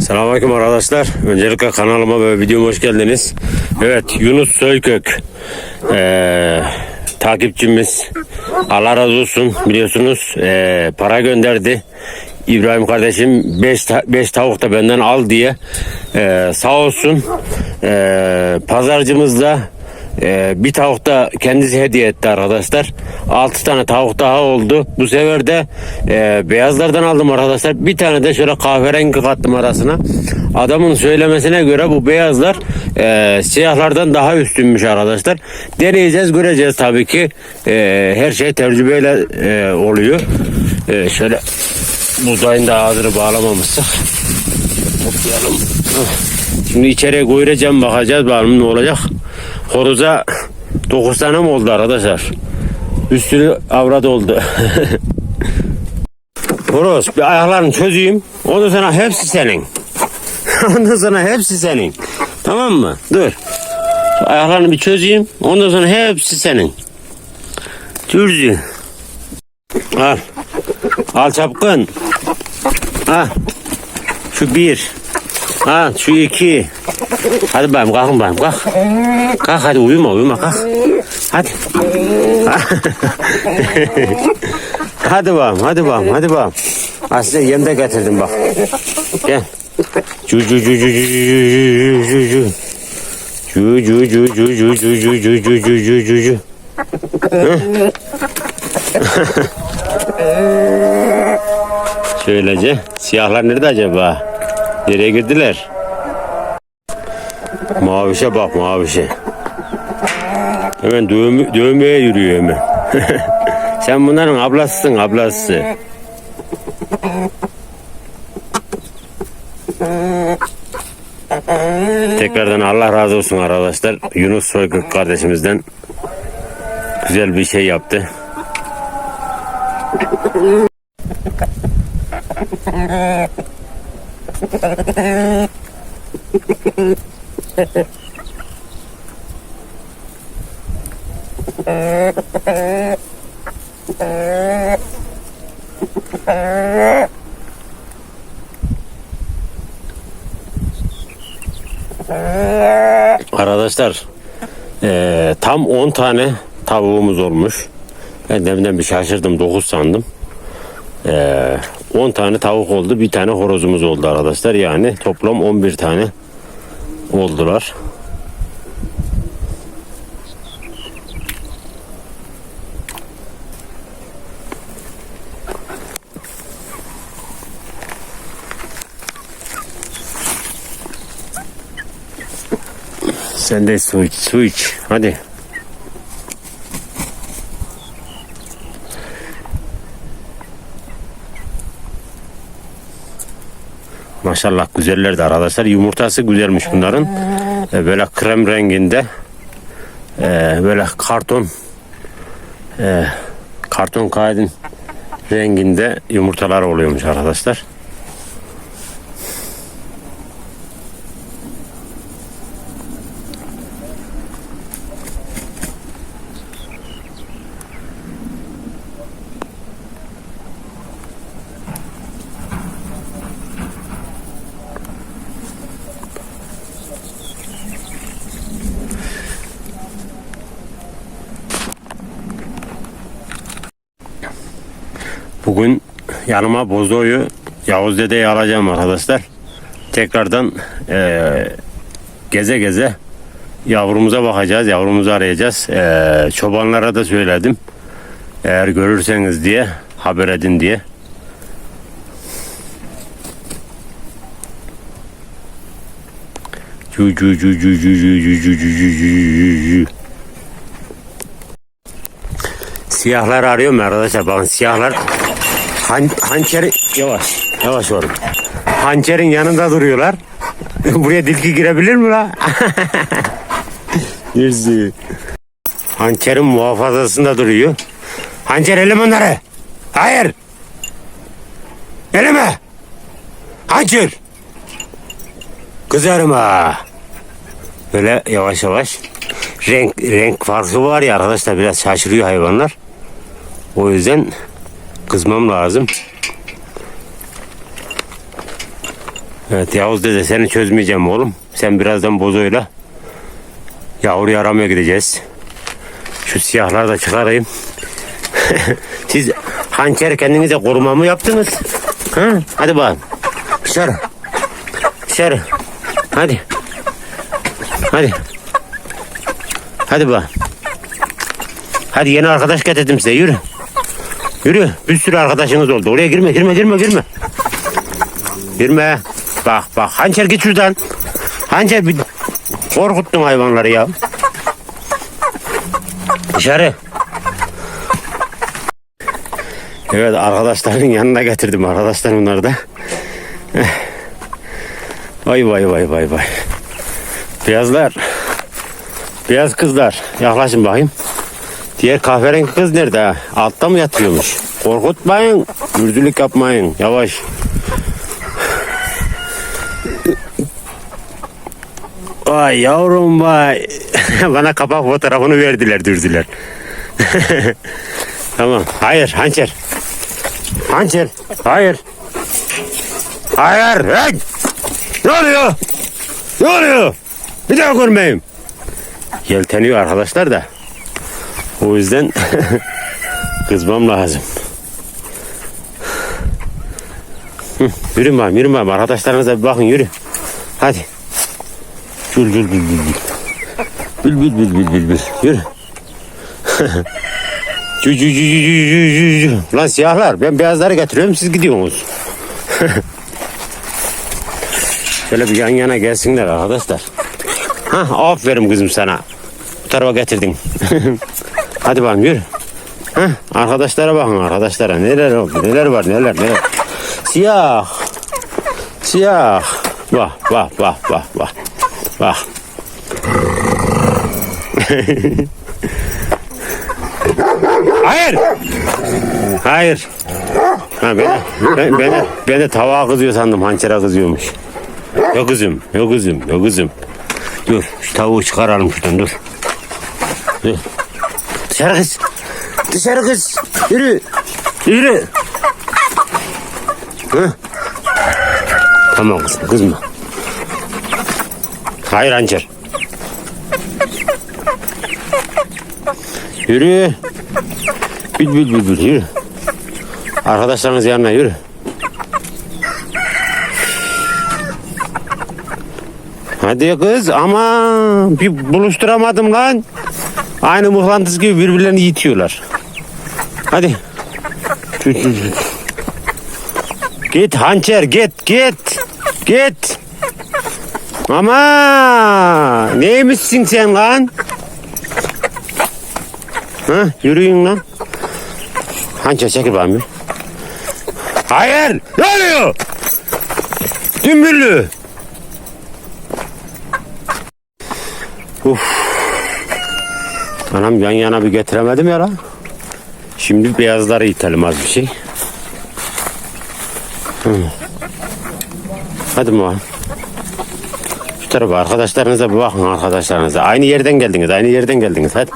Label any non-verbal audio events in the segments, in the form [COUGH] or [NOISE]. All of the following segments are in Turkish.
Selamünaleyküm arkadaşlar. Öncelikle kanalıma ve videoma hoş geldiniz. Evet Yunus Soykök ee, takipçimiz Allah razı olsun biliyorsunuz ee, para gönderdi. İbrahim kardeşim 5 5 tavuk da benden al diye ee, sağ olsun ee, pazarcımız da ee, bir tavuk da kendisi hediye etti arkadaşlar. 6 tane tavuk daha oldu. Bu sefer de e, beyazlardan aldım arkadaşlar. Bir tane de şöyle kahverengi kattım arasına. Adamın söylemesine göre bu beyazlar e, siyahlardan daha üstünmüş arkadaşlar. Deneyeceğiz göreceğiz tabii ki. E, her şey tecrübeyle e, oluyor. E, şöyle buğdayın da ağzını bağlamamıştık. Toplayalım. Şimdi içeriye koyacağım bakacağız bakalım ne olacak. Horoza 9 tane mi oldu arkadaşlar? Üstünü avrat oldu. [LAUGHS] Horoz bir ayaklarını çözeyim. Ondan sonra hepsi senin. [LAUGHS] Ondan sonra hepsi senin. Tamam mı? Dur. Ayaklarını bir çözeyim. Ondan sonra hepsi senin. Dürzü. Al. Al çapkın. Al. Şu bir. Ha şu iki. Hadi bayım kalkın bayım kalk. Kalk hadi uyuma uyuma kalk. Hadi. hadi bayım hadi bayım hadi bayım. Size yem de getirdim bak. Gel. Cu cu cu cu cu cu cu cu. Cu cu cu cu cu cu cu cu cu cu cu cu cu. Hı? Şöylece. Siyahlar nerede acaba? Nereye girdiler? Mavişe bak mavişe. Hemen dövme, dövmeye yürüyor hemen. [LAUGHS] Sen bunların ablasısın ablası. Tekrardan Allah razı olsun arkadaşlar. Yunus Soykırk kardeşimizden güzel bir şey yaptı. Arkadaşlar eee, tam 10 tane tavuğumuz olmuş. Ben deminden bir şaşırdım 9 sandım. Eee, 10 tane tavuk oldu bir tane horozumuz oldu arkadaşlar. Yani toplam 11 tane oldular. Sen de su iç, su iç. Hadi. Maşallah güzellerdi arkadaşlar. Yumurtası güzelmiş bunların. E, böyle krem renginde. E, böyle karton e, karton kaydın renginde yumurtalar oluyormuş arkadaşlar. Bugün yanıma Bozo'yu Yavuz Dede'yi alacağım arkadaşlar. Tekrardan e, geze geze yavrumuza bakacağız, yavrumuzu arayacağız. E, çobanlara da söyledim. Eğer görürseniz diye haber edin diye. Siyahlar arıyorum arkadaşlar. Bakın siyahlar Han, hançeri yavaş yavaş oğlum. Hançerin yanında duruyorlar. [LAUGHS] Buraya dilki girebilir mi la? [LAUGHS] Yüzü. Hançerin muhafazasında duruyor. Hançer eleme onları. Hayır. Eleme. Hançer. Kızarım ha. Böyle yavaş yavaş. Renk renk farkı var ya arkadaşlar biraz şaşırıyor hayvanlar. O yüzden kızmam lazım. Evet Yavuz dede seni çözmeyeceğim oğlum. Sen birazdan bozoyla yavruyu aramaya gideceğiz. Şu siyahları da çıkarayım. [LAUGHS] Siz hançer kendinize koruma mı yaptınız? Ha? Hadi bakalım. Dışarı. Dışarı. Hadi. Hadi. Hadi bakalım. Hadi yeni arkadaş getirdim size yürü. Yürü. Bir sürü arkadaşınız oldu. Oraya girme girme girme girme. Girme. Bak bak hançer git şuradan. Hançer bir korkuttun hayvanları ya. Dışarı. Evet arkadaşların yanına getirdim arkadaşlar bunları da. Vay vay vay vay vay. Beyazlar. Beyaz kızlar. Yaklaşın bakayım. Diğer kahverengi kız nerede? Altta mı yatıyormuş? Korkutmayın. Mürdülük yapmayın. Yavaş. Vay yavrum vay. [LAUGHS] Bana kapak fotoğrafını verdiler dürdüler. [LAUGHS] tamam. Hayır hançer. Hançer. Hayır. Hayır. Hey! Ne oluyor? Ne oluyor? Bir daha görmeyeyim. Yelteniyor arkadaşlar da. O yüzden [LAUGHS] kızmam lazım. Hı, yürüyün bakayım, yürüyün bakayım. Arkadaşlarınıza bir bakın, yürü. Hadi. Gül gül gül gül gül. Gül gül gül gül gül gül. Yürü. Cü cü cü cü cü cü cü. Lan siyahlar ben beyazları getiriyorum siz gidiyorsunuz. [LAUGHS] Şöyle bir yan yana gelsinler arkadaşlar. Ha, aferin kızım sana. Bu tarafa getirdin. [LAUGHS] Hadi bakalım yürü. Heh, arkadaşlara bakın arkadaşlara. Neler oldu? Neler var neler neler. Siyah. Siyah. Bak bak bak bak bak. Bak. Hayır. Hayır. Ha, ben, ben, ben, ben de tavuğa kızıyor sandım. Hançere kızıyormuş. Yok kızım. Yok kızım. Yok kızım. Dur. Şu tavuğu çıkaralım şuradan dur. Dur. Dışarı kız. Dışarı kız. Yürü. Yürü. Hı? Tamam kızım kızma. Hayır hançer. Yürü. Bil bil bil bil yürü. Arkadaşlarınız yanına yürü. Hadi kız ama bir buluşturamadım lan. Aynı mıhlantıs gibi birbirlerini yitiyorlar. Hadi. Git hançer git git. Git. Ama neymişsin sen lan? Ha, yürüyün lan. Hançer çekil bana bir. Hayır. Ne oluyor? Dümbüllü. Anam yan yana bir getiremedim ya la. Şimdi beyazları itelim az bir şey. Hadi mu. Şu tarafa arkadaşlarınıza bir bakın arkadaşlarınıza. Aynı yerden geldiniz, aynı yerden geldiniz. Hadi.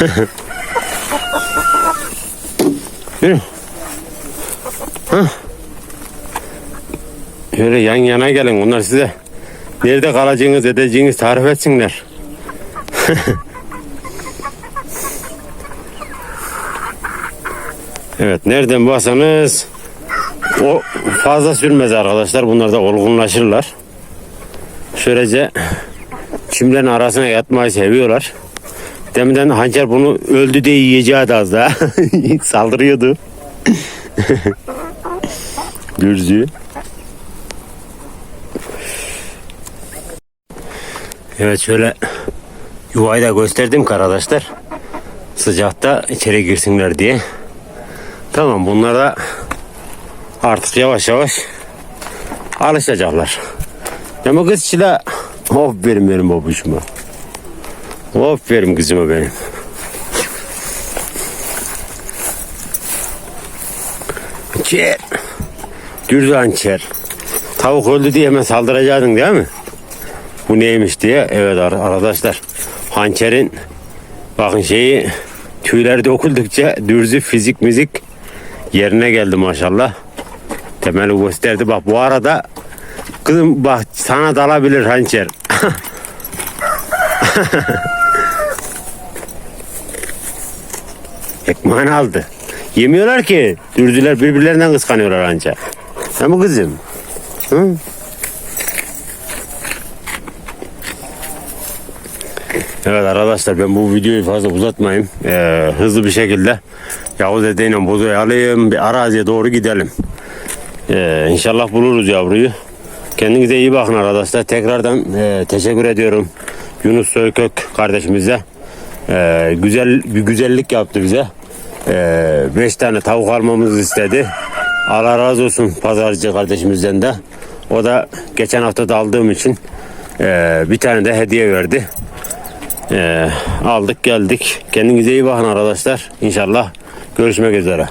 [LAUGHS] Yürü. Hı. Şöyle yan yana gelin. Onlar size nerede kalacağınız, edeceğiniz tarif etsinler. [LAUGHS] Evet nereden baksanız o fazla sürmez arkadaşlar. Bunlar da olgunlaşırlar. Şöylece çimlerin arasına yatmayı seviyorlar. Deminden hançer bunu öldü diye yiyeceği az daha. [LAUGHS] Saldırıyordu. [LAUGHS] Gürzü. Evet şöyle yuvayı da gösterdim arkadaşlar. Sıcakta içeri girsinler diye. Tamam bunlar da artık yavaş yavaş alışacaklar. Ama kız çile aferin benim babuşuma. Aferin kızıma benim. Çer. Dürzan çer. Tavuk öldü diye hemen saldıracaktın değil mi? Bu neymiş diye. Evet ar- arkadaşlar. Hançerin bakın şeyi tüyler dokuldukça dürzü fizik müzik yerine geldi maşallah. Temeli gösterdi. Bak bu arada Kızım bak sana dalabilir hançer. [LAUGHS] Ekmeğini aldı. Yemiyorlar ki. Dürdüler birbirlerinden kıskanıyorlar anca. Ha mı kızım? Hı? Evet arkadaşlar ben bu videoyu fazla uzatmayayım. Ee, hızlı bir şekilde Yavuz Ede'yle bozoyu alayım bir araziye doğru gidelim. Ee, inşallah buluruz yavruyu. Kendinize iyi bakın arkadaşlar. Tekrardan e, teşekkür ediyorum Yunus Soykök kardeşimize. Ee, güzel bir güzellik yaptı bize. Ee, beş tane tavuk almamızı istedi. Allah razı olsun pazarcı kardeşimizden de. O da geçen hafta da aldığım için e, bir tane de hediye verdi. Ee, aldık geldik. Kendinize iyi bakın arkadaşlar. İnşallah görüşmek üzere.